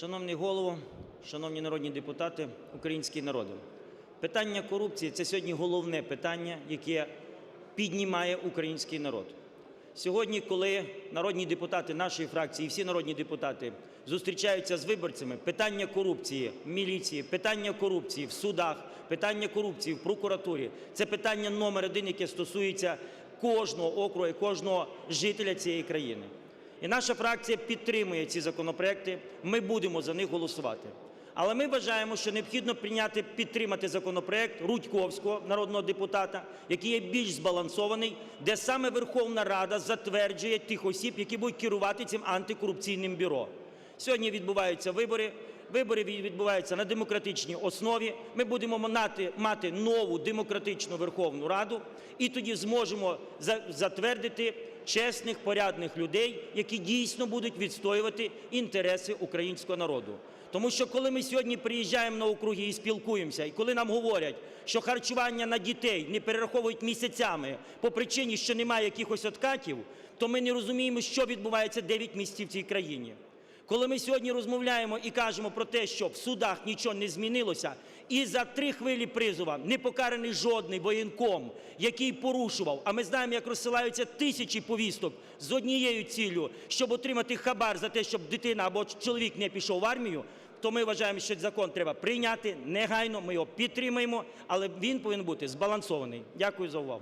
Шановний голово, шановні народні депутати, український народе! Питання корупції – це сьогодні головне питання, яке піднімає український народ. Сьогодні, коли народні депутати нашої фракції і всі народні депутати зустрічаються з виборцями, питання корупції в міліції, питання корупції в судах, питання корупції в прокуратурі – це питання номер один, яке стосується кожного округу і кожного жителя цієї країни. І наша фракція підтримує ці законопроекти, ми будемо за них голосувати. Але ми вважаємо, що необхідно прийняти, підтримати законопроект Рудьковського, народного депутата, який є більш збалансований, де саме Верховна Рада затверджує тих осіб, які будуть керувати цим антикорупційним бюро. Сьогодні відбуваються вибори. Вибори відбуваються на демократичній основі. Ми будемо мати, мати нову демократичну Верховну Раду, і тоді зможемо затвердити чесних, порядних людей, які дійсно будуть відстоювати інтереси українського народу. Тому що коли ми сьогодні приїжджаємо на округи і спілкуємося, і коли нам говорять, що харчування на дітей не перераховують місяцями по причині, що немає якихось откатів, то ми не розуміємо, що відбувається 9 місяців в цій країні. Коли ми сьогодні розмовляємо і кажемо про те, що в судах нічого не змінилося, і за три хвилі призова не покараний жодний воєнком, який порушував, а ми знаємо, як розсилаються тисячі повісток з однією ціллю, щоб отримати хабар за те, щоб дитина або чоловік не пішов в армію, то ми вважаємо, що закон треба прийняти негайно, ми його підтримаємо, але він повинен бути збалансований. Дякую за увагу.